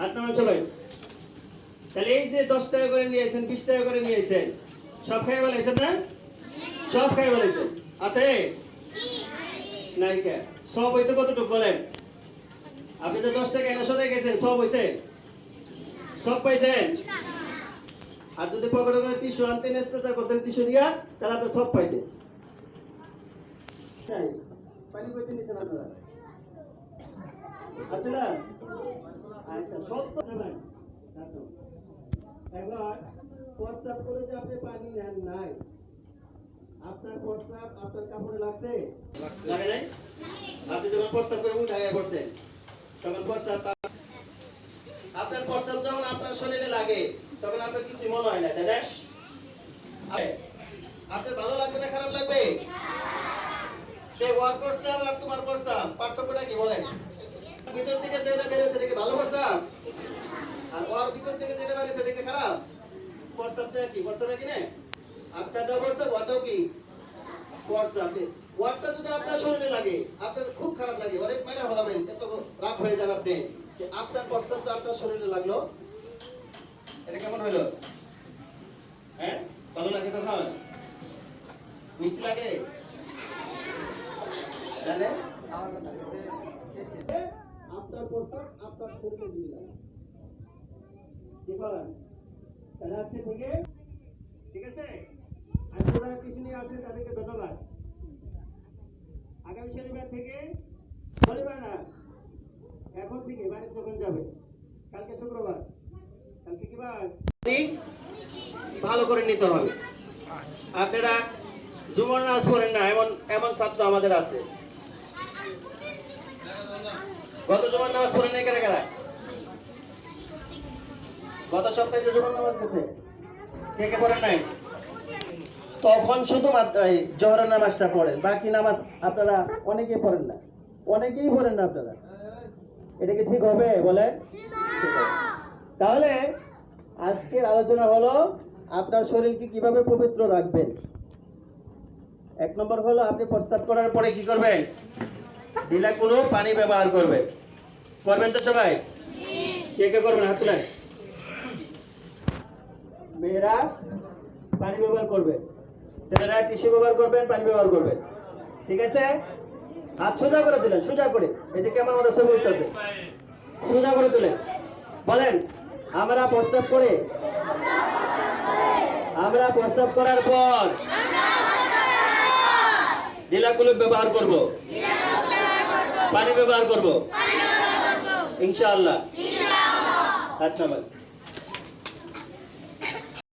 হাত নামান সবাই। তাহলে এই যে দশ টাকা করে নিয়েছেন বিশ টাকা করে নিয়েছেন সব খাই বলেছেন না? সব খাই বলেছেন আছে? নাই সব হয়েছে কতটুকু বলেন? আপনি তো দশ টাকা এনে সদাই গেছেন সব হয়েছে সব পাইছেন? আর যদি পকেটে করে টিস্যু আনতেন স্প্রে করতেন, টিস্যু দিয়া, তাহলে আপনি সব পাইতেন। পানি কইতে নিছেন আপনারা? আছে না আচ্ছা সব তো নেবেন রাখো। পানি নাই, আপনার প্রস্তাব আপনার কাপড়ে লাগছে? আপনি যখন প্রস্তাব করে উঠাইয়া পড়ছেন, তখন আপনার প্রস্তাব যখন আপনার শরীরে লাগে, তখন আপনার কিছু মনে হয় না, তাই আপনার ভালো লাগবে না খারাপ লাগবে? তে ওয়ার প্রস্তাব আর তোমার প্রস্তাব পার্থক্যটা কি বলেন? ভিতর থেকে যেটা বেরোছে সেটা কি ভালো প্রস্তাব আর ওর ভিতর থেকে যেটা বেরোছে সেটা কি খারাপ প্রস্তাবটা কি? প্রস্তাব কি না? আপনারটাও প্রস্তাব ওটাও কি? প্রস্তাব ওয়ারটা যদি আপনার শরীরে লাগে, আপনার খুব খারাপ লাগে, অনেক মাইনা হলাবেন এত রাগ হয়ে যান আপনি। যে আপনার প্রস্তাবটা আপনার শরীরে লাগল। এটা কেমন হইল হ্যাঁ? ভালো লাগে তো ভালো? মিষ্টি লাগে? তাহলে? আপনার প্রস্তাব আপনার শরীরে দিলাম কি করেন তাহলে আজকে থেকে, ঠিক আছে? আজকে যারা টিউশন নিয়ে আসবেন তাদেরকে ধন্যবাদ। আগামী শনিবার থেকে শনিবার না, এখন থেকে বাড়ি যখন যাবে, কালকে শুক্রবার, কালকে কি বার? ভালো করে নিতে হবে। আপনারা জুমর নাচ পড়েন না, এমন এমন ছাত্র আমাদের আছে। গত জুমার নামাজ পড়েন নাই কারা কারা? গত সপ্তাহে যে জুমার নামাজ গেছে কে কে পড়েন নাই? তখন শুধুমাত্র এই জহরের নামাজটা পড়েন, বাকি নামাজ আপনারা অনেকেই পড়েন না। অনেকেই পড়েন না আপনারা। এটা কি ঠিক হবে? বলে তাহলে আজকের আলোচনা হলো, আপনার শরীরকে কীভাবে পবিত্র রাখবেন? এক নম্বর হলো আপনি প্রস্তাব করার পরে কি করবেন? ডিলাগুলো পানি ব্যবহার করবেন। করবেন তো সবাই? কে কে করবেন হাত তুলেন মেয়েরা পানি ব্যবহার করবে। ছেলেরা কৃষি ব্যবহার করবেন, পানি ব্যবহার করবেন। ঠিক আছে? হাত সোজা করে দিলেন সোজা করে। যে কেমন আমাদের ছবি উঠতেছে। সোজা করে দিলেন বলেন, আমরা প্রস্তাব করে আমরা প্রস্তাব করার পর ডিলাগুলো ব্যবহার করব। পানি ব্যবহার করব। ইনশাআল্লাহ। আচ্ছা ভাই